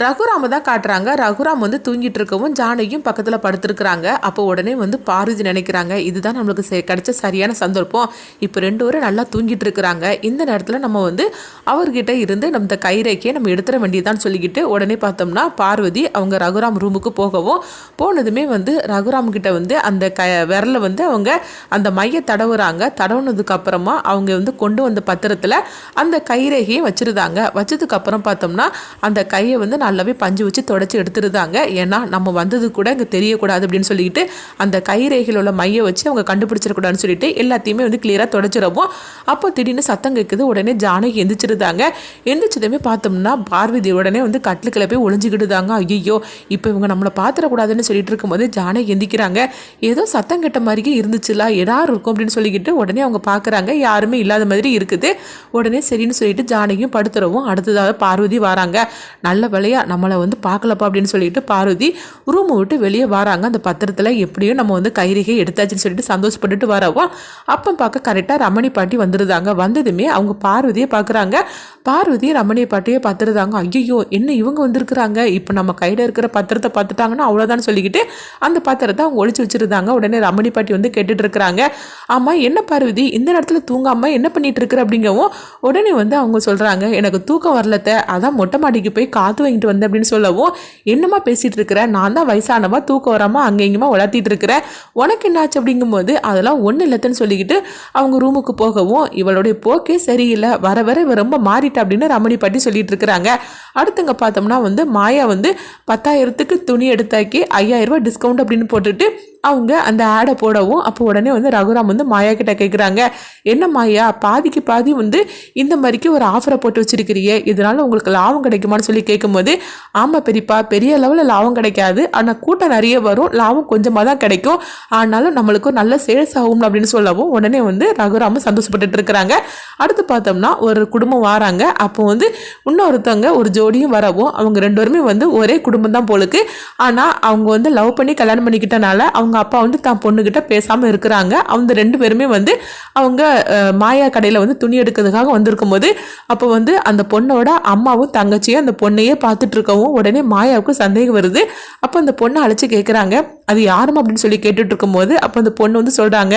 ரகுராம தான் காட்டுறாங்க. ரகுராம் வந்து தூங்கிட்டு இருக்கவும் ஜானகியும் பக்கத்தில் படுத்துருக்குறாங்க. அப்போ உடனே வந்து பார்வதி நினைக்கிறாங்க இதுதான் நம்மளுக்கு கிடைச்ச சரியான சந்தர்ப்பம். இப்போ ரெண்டு பேரும் நல்லா தூங்கிட்டு இருக்கிறாங்க இந்த நேரத்தில் நம்ம வந்து அவர்கிட்ட இருந்து நம்ம இந்த கைரேக்கையை நம்ம எடுத்துட வேண்டியதான்னு சொல்லிக்கிட்டு உடனே பார்த்தோம்னா பார்வதி அவங்க ரகுராம் ரூமுக்கு போகவும் போனதுமே வந்து ரகுராம் கிட்ட வந்து அந்த க விரலை வந்து அவங்க அந்த மைய தடவுறாங்க. தடவுனதுக்கு அப்புறமா அவங்க வந்து கொண்டு வந்த பத்திரத்தில் அந்த கைரேகையை வச்சிருந்தாங்க. வச்சதுக்கு அப்புறம் பார்த்தோம்னா அந்த கையை வந்து நல்லாவே பஞ்சு வச்சு தொடச்சி எடுத்துருந்தாங்க. ஏன்னா நம்ம வந்தது கூட இங்கே தெரியக்கூடாது அப்படின்னு சொல்லிட்டு அந்த கைரேகையில் உள்ள மையை வச்சு அவங்க கண்டுபிடிச்சிடக்கூடாதுன்னு சொல்லிட்டு எல்லாத்தையுமே வந்து கிளியராக தொடச்சிடவும் அப்போ திடீர்னு சத்தம் கேட்குது உடனே ஜானகி எந்திரிச்சிருந்தாங்க. எந்திரிச்சதுமே பார்த்தோம்னா பார்வதி உடனே வந்து கட்டில் போய் ஒளிஞ்சிக்கிட்டுதாங்க. ஐயோ இப்போ இவங்க நம்மளை பார்த்துடக்கூடாதுன்னு சொல்லிட்டு இருக்கும்போது ஜானகி எந்திக்கிறாங்க. ஏதோ சத்தம் கெட்ட மாதிரியே இருந்துச்சுல எடாரு இருக்கும் அப்படின்னு சொல்லிக்கிட்டு உடனே அவங்க பார்க்குறாங்க யாருமே இல்லாத மாதிரி இருக்குது. உடனே சரின்னு சொல்லிட்டு ஜானகியும் படுத்துறவும் அடுத்ததாக பார்வதி வராங்க. நல்ல வேலையை நம்மளை வந்து பார்க்கலப்பா அப்படின்னு சொல்லிட்டு பார்வதி ரூமை விட்டு வெளியே வராங்க. அந்த பத்திரத்தில் எப்படியும் நம்ம வந்து கைரிகை எடுத்தாச்சுன்னு சொல்லிட்டு சந்தோஷப்பட்டுட்டு வரவோம் அப்போ பார்க்க கரெக்டாக ரமணி பாட்டி வந்துருந்தாங்க. வந்ததுமே அவங்க பார்வதியை பார்க்குறாங்க. பார்வதி ரமணி பாட்டியை பார்த்துருந்தாங்க. ஐயோ என்ன இவங்க வந்திருக்கிறாங்க? இப்போ நம்ம கையில் இருக்கிற பத்திரத்தை பார்த்துட்டாங்கன்னா அவ்வளோதான் சொல்லிக்கிட்டு அந்த பத்திரத்தை அவங்க ஒழிச்சு வச்சிருந்தாங்க. உடனே ரமணி பாட்டி வந்து கேட்டுட்டு இருக்கிறாங்க. ஆமாம் என்ன பார்வதி? இந்த நேரத்தில் தூங்காமல் என்ன பண்ணிட்டு இருக்கிற அப்படிங்கவும் உடனே வந்து அவங்க சொல்கிறாங்க எனக்கு தூக்கம் வரலத்த. அதான் மொட்டை மாடிக்கு போய் காற்று வாங்கிட்டு வந்தேன் அப்படின்னு சொல்லவும் என்னமா பேசிட்டு இருக்கிற? நான் தான் வயசானவா தூக்கம் வராமல் அங்கே இங்கேயுமா உளர்த்திட்டு இருக்கிறேன் உனக்கு என்னாச்சு? அப்படிங்கும்போது அதெல்லாம் ஒன்றும் இல்லைன்னு சொல்லிக்கிட்டு அவங்க ரூமுக்கு போகவும் இவளுடைய போக்கே சரியில்லை. வர வர இவ ரொம்ப மாறிட்டா அப்படின்னு ரமணி பாட்டி சொல்லிட்டு இருக்கிறாங்க. அடுத்தங்க பார்த்தோம்னா வந்து மாயா வந்து பத்தாயிரத்துக்கு துணி எடுத்தாக்கி ஐயாயிரம் ரூபாய் டிஸ்கவுண்ட் அப்படின்னு போட்டுட்டு அவங்க அந்த ஆடை போடவும் அப்போ உடனே வந்து ரகுராம் வந்து மாயா கிட்ட கேட்குறாங்க என்ன மாயா பாதிக்கு பாதி வந்து இந்த மாதிரிக்கு ஒரு ஆஃபரை போட்டு வச்சிருக்கிறியே இதனால உங்களுக்கு லாபம் கிடைக்குமான்னு சொல்லி கேட்கும்போது ஆமாம் பெரியப்பா பெரிய லெவலில் லாபம் கிடைக்காது. ஆனால் கூட்டம் நிறைய வரும் லாபம் கொஞ்சமாக தான் கிடைக்கும். ஆனாலும் நம்மளுக்கு நல்ல சேல்ஸ் ஆகும் அப்படின்னு சொல்லவும் உடனே வந்து ரகுராம சந்தோஷப்பட்டுட்டு இருக்கிறாங்க. அடுத்து பார்த்தோம்னா ஒரு குடும்பம் வராங்க. அப்போ வந்து இன்னொருத்தவங்க ஒரு ஜோடியும் வரவும் அவங்க ரெண்டு பேருமே வந்து ஒரே குடும்பம் தான் போலுக்கு. ஆனால் அவங்க வந்து லவ் பண்ணி கல்யாணம் பண்ணிக்கிட்டனால அவங்க அப்பா வந்து தான் பொண்ணுக்கிட்ட பேசாமல் இருக்கிறாங்க. அவங்க ரெண்டு பேருமே வந்து அவங்க மாயா கடையில் வந்து துணி எடுக்கிறதுக்காக வந்திருக்கும் போது அப்போ வந்து அந்த பொண்ணோட அம்மாவும் தங்கச்சியும் அந்த பொண்ணையே பார்த்துட்டு இருக்கவும் உடனே மாயாவுக்கு சந்தேகம் வருது. அப்போ அந்த பொண்ணை அழைச்சி கேட்குறாங்க அது யாரும் அப்படின்னு சொல்லி கேட்டுட்டு இருக்கும்போது அப்போ அந்த பொண்ணு வந்து சொல்கிறாங்க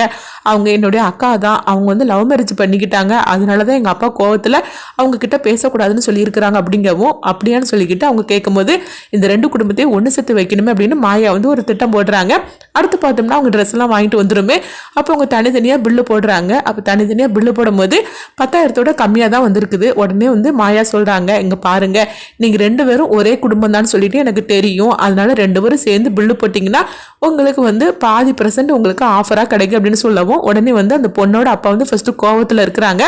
அவங்க என்னுடைய அக்கா தான். அவங்க வந்து லவ் மேரேஜ் பண்ணிக்கிட்டாங்க. அதனால தான் எங்கள் அப்பா கோவத்தில் அவங்க கிட்ட பேசக்கூடாதுன்னு சொல்லியிருக்கிறாங்க அப்படிங்கவும் அப்படியான்னு சொல்லிக்கிட்டு அவங்க கேட்கும்போது இந்த ரெண்டு குடும்பத்தையும் ஒன்று சேர்த்து வைக்கணுமே அப்படின்னு மாயா வந்து ஒரு திட்டம் போடுறாங்க. அடுத்து பார்த்தோம்னா அவங்க ட்ரெஸ் எல்லாம் வாங்கிட்டு வந்துருமே. அப்போ அவங்க தனித்தனியாக பில்லு போடுறாங்க. அப்போ தனித்தனியாக பில்லு போடும்போது பத்தாயிரத்தோட கம்மியாக தான் வந்திருக்குது. உடனே வந்து மாயா சொல்கிறாங்க இங்கே பாருங்கள் நீங்கள் ரெண்டு பேரும் ஒரே குடும்பம் தான் சொல்லிட்டு எனக்கு தெரியும். அதனால ரெண்டு பேரும் சேர்ந்து பில்லு போட்டிங்கன்னா உங்களுக்கு வந்து பாதி பர்சன்ட் உங்களுக்கு ஆஃபராக கிடைக்கும் அப்படின்னு சொல்லவும் உடனே வந்து அந்த பொண்ணோட அப்பா வந்து ஃபஸ்ட்டு கோவத்தில் இருக்கிறாங்க.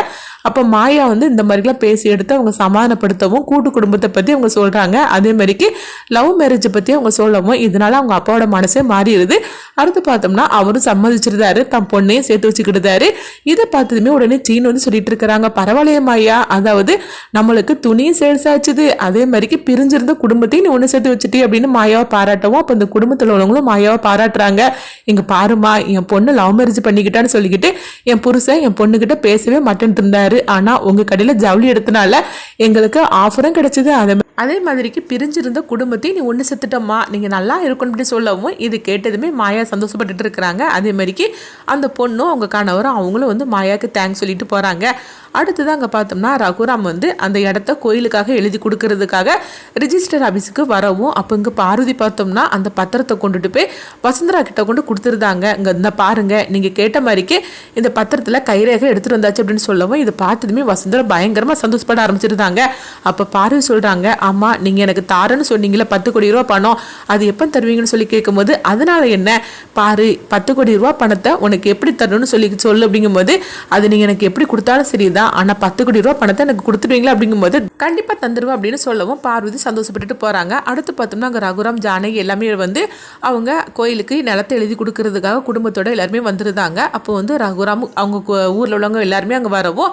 அப்போ மாயா வந்து இந்த மாதிரிலாம் பேசி எடுத்து அவங்க சமாதானப்படுத்தவும் கூட்டு குடும்பத்தை பற்றி அவங்க சொல்கிறாங்க அதே மாதிரிக்கு லவ் மேரேஜை பற்றி அவங்க சொல்லவும் இதனால அவங்க அப்பாவோட மனசே மாறிடுது. அடுத்து பார்த்தோம்னா அவரும் சம்மதிச்சிருந்தாரு. தம் பொண்ணையும் சேர்த்து வச்சுக்கிட்டுதாரு. இதை பார்த்ததுமே உடனே சீன் வந்து சொல்லிட்டு இருக்கிறாங்க. பரவாயில்லையே மாயா. அதாவது நம்மளுக்கு துணியும் சேல்ஸ் ஆச்சுது. அதே மாதிரிக்கு பிரிஞ்சிருந்த குடும்பத்தையும் நீ ஒன்று சேர்த்து வச்சுட்டே அப்படின்னு மாயாவை பாராட்டவும் அப்போ இந்த குடும்பத்தில் உள்ளவங்களும் மாயாவை பாராட்டுறாங்க. இங்கே பாருமா என் பொண்ணு லவ் மேரேஜ் பண்ணிக்கிட்டான்னு சொல்லிக்கிட்டு என் புருஷன் என் பொண்ணுக்கிட்ட பேசவே மாட்டேன்ட்டு இருந்தாரு. ஆனால் உங்கள் கடையில் ஜவுளி எடுத்தனால எங்களுக்கு ஆஃபரும் கிடைச்சிது. அதே அதே மாதிரிக்கு பிரிஞ்சிருந்த குடும்பத்தையும் நீ ஒன்று செத்துட்டோம்மா. நீங்கள் நல்லா இருக்கணும் அப்படின்னு சொல்லவும் இது கேட்டதுமே மாயா சந்தோஷப்பட்டுட்டு இருக்கிறாங்க. அதே மாதிரிக்கு அந்த பொண்ணும் அவங்க கணவரும் அவங்களும் வந்து மாயாவுக்கு தேங்க்ஸ் சொல்லிட்டு போகிறாங்க அடுத்தது அங்கே பார்த்தோம்னா ரகுராம் வந்து அந்த இடத்த கோயிலுக்காக எழுதி கொடுக்கறதுக்காக ரிஜிஸ்டர் ஆஃபீஸுக்கு வரவும் அப்போ இங்கே பார்வதி பார்த்தோம்னா அந்த பத்திரத்தை கொண்டுட்டு போய் வசுந்தரா கிட்ட கொண்டு கொடுத்துருந்தாங்க. இங்கே இந்த பாருங்கள் நீங்கள் கேட்ட மாதிரிக்கு இந்த பத்திரத்தில் கைரேகை எடுத்துகிட்டு வந்தாச்சு அப்படின்னு சொல்லவும் இதை பார்த்ததுமே வசுந்தரா பயங்கரமாக சந்தோஷப்பட ஆரம்பிச்சிருந்தாங்க. அப்போ பார்வை சொல்கிறாங்க ஆமாம் நீங்கள் எனக்கு தாரன்னு சொன்னீங்களே பத்து கோடி ரூபா பணம். அது எப்போ தருவீங்கன்னு சொல்லி கேட்கும்போது அதனால் என்ன? பாரு பத்து கோடி ரூபா பணத்தை உனக்கு எப்படி தரணும்னு சொல்லி சொல்லு அப்படிங்கும்போது அது நீங்கள் எனக்கு எப்படி கொடுத்தாலும் சரிதான். ஆனால் பத்து கோடி ரூபா பணத்தை எனக்கு கொடுத்துருவீங்களா? அப்படிங்கும்போது கண்டிப்பாக தந்துடுவேன் அப்படின்னு சொல்லவும் பார்வதி சந்தோஷப்பட்டுட்டு போகிறாங்க அடுத்து பார்த்தோம்னா அங்கே ரகுராம் ஜானகி எல்லாமே வந்து அவங்க கோயிலுக்கு நிலத்தை எழுதி கொடுக்கறதுக்காக குடும்பத்தோட எல்லாருமே வந்திருந்தாங்க. அப்போ வந்து ரகுராம் அவங்க ஊரில் உள்ளவங்க எல்லாருமே அங்கே வரவும்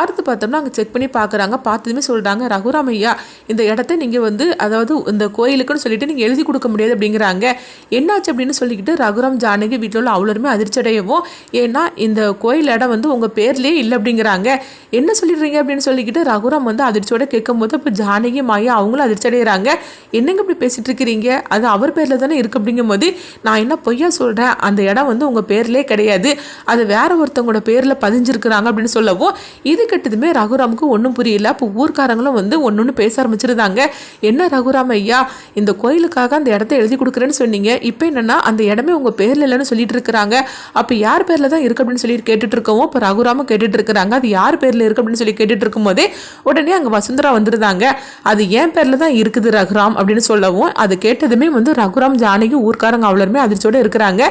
அடுத்து பார்த்தோம்னா அங்கே செக் பண்ணி பார்க்குறாங்க. பார்த்ததுமே சொல்கிறாங்க ரகுராம் ஐயா இந்த இடத்த நீங்கள் வந்து அதாவது இந்த கோயிலுக்குன்னு சொல்லிட்டு நீங்கள் எழுதி கொடுக்க முடியாது அப்படிங்கிறாங்க. என்னாச்சு அப்படின்னு சொல்லிக்கிட்டு ரகுராம் ஜானகி வீட்டில் உள்ள அவ்வளோருமே அதிர்ச்சடையவும் ஏன்னா இந்த கோயில் இடம் வந்து உங்கள் பேர்லேயே இல்லை அப்படிங்கிறாங்க. என்ன சொல்லிடுறீங்க? அப்படின்னு சொல்லிக்கிட்டு ரகுராம் வந்து அதிர்ச்சியோட கேட்கும்போது இப்போ ஜானகி மாயா அவங்களும் அதிர்ச்சடைகிறாங்க என்னங்க இப்படி பேசிட்டு இருக்கிறீங்க அது அவர் பேரில் தானே இருக்கு அப்படிங்கும்போது நான் என்ன பொய்யா சொல்கிறேன் அந்த இடம் வந்து உங்கள் பேர்லேயே கிடையாது. அது வேற ஒருத்தவங்களோட பேரில் பதிஞ்சிருக்கிறாங்க அப்படின்னு சொல்லவும் இது கெட்டதுமே ரகுராமுக்கு ஒன்றும் புரியல. அப்போ ஊர்க்காரங்களும் வந்து ஒன்று ஒன்று பேச ஆரம்பிச்சிருந்தாங்க. என்ன ரகுராம் ஐயா இந்த கோயிலுக்காக அந்த இடத்த எழுதி கொடுக்குறேன்னு சொன்னீங்க. இப்போ என்னென்னா அந்த இடமே உங்கள் பேரில் இல்லைன்னு சொல்லிட்டு இருக்கிறாங்க. அப்போ யார் பேரில் தான் இருக்கு அப்படின்னு சொல்லி கேட்டுட்டு இருக்கோம் இப்போ ரகுராமும் கேட்டுட்டு இருக்கிறாங்க. அது யார் பேரில் இருக்கு அப்படின்னு சொல்லி கேட்டுட்டு இருக்கும்போதே உடனே அங்கே வசுந்தரா வந்துருந்தாங்க. அது என் பேரில் தான் இருக்குது ரகுராம் அப்படின்னு சொல்லவும் அது கேட்டதுமே வந்து ரகுராம் ஜானகி ஊர்க்காரங்க அவ்வளோருமே அதிர்ச்சியோடு இருக்கிறாங்க.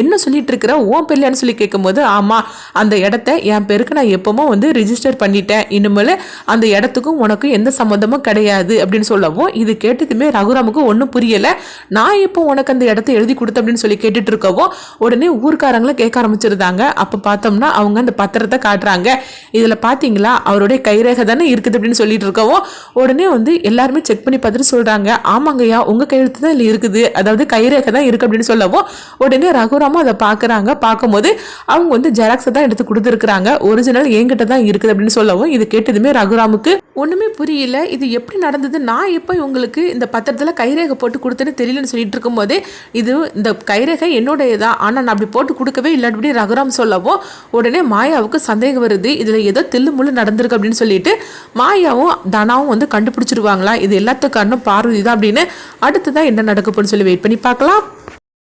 என்ன சொல்லிட்டு இருக்கிற உன் பேர்லன்னு சொல்லி கேட்கும்போது ஆமாம் அந்த இடத்த என் பேருக்கு நான் எப்பவுமே வந்து ரிஜிஸ்டர் பண்ணிட்டேன். இனிமேல் அந்த இடத்துக்கும் உனக்கும் எந்த சம்மந்தமும் கிடையாது அப்படின்னு சொல்லவும் இது கேட்டதுமே ரகுராமுக்கு ஒன்றும் புரியலை. நான் இப்போ உனக்கு அந்த இடத்த எழுதி கொடுத்த அப்படின்னு சொல்லி கேட்டுட்டு இருக்கவும் உடனே ஊர்க்காரங்களை கேட்க ஆரம்பிச்சிருந்தாங்க. அப்போ பார்த்தோம்னா அவங்க அந்த பத்திரத்தை காட்டுறாங்க. இதில் பார்த்தீங்களா அவருடைய கைரேகை தானே இருக்குது அப்படின்னு சொல்லிட்டு இருக்கவும் உடனே வந்து எல்லாருமே செக் பண்ணி பார்த்துட்டு சொல்கிறாங்க ஆமாங்கய்யா உங்கள் கையெழுத்து தான் இதில் இருக்குது. அதாவது கைரேகை தான் இருக்குது அப்படின்னு சொல்லவும் உடனே ரகுராமும் அதை பார்க்குறாங்க. பார்க்கும்போது அவங்க வந்து ஜெராக்ஸை தான் எடுத்து கொடுத்துருக்குறாங்க. ஒரிஜினல் என்கிட்ட தான் இருக்குது. அப்படின்னு சொல்லவும் இது கேட்டதுமே ரகுராமுக்கு ஒன்றுமே புரியல. இது எப்படி நடந்தது? நான் எப்போ உங்களுக்கு இந்த பத்திரத்தில் கைரேகை போட்டு கொடுத்தேன்னு தெரியலன்னு சொல்லிட்டு இருக்கும்போதே இது இந்த கைரேகை என்னுடைய தான் ஆனால் நான் அப்படி போட்டு கொடுக்கவே இல்லை. அப்படி ரகுராம் சொல்லவும் உடனே மாயாவுக்கு சந்தேகம் வருது. இதில் ஏதோ தில்லு முள்ளு நடந்திருக்கு. அப்படின்னு சொல்லிட்டு மாயாவும் தனாவும் வந்து கண்டுபிடிச்சிருவாங்களா? இது எல்லாத்துக்கும் காரணம் பார்வதி தான் அப்படின்னு அடுத்ததான் என்ன நடக்கப்போன்னு சொல்லி வெயிட் பண்ணி பார்க்கலாம்.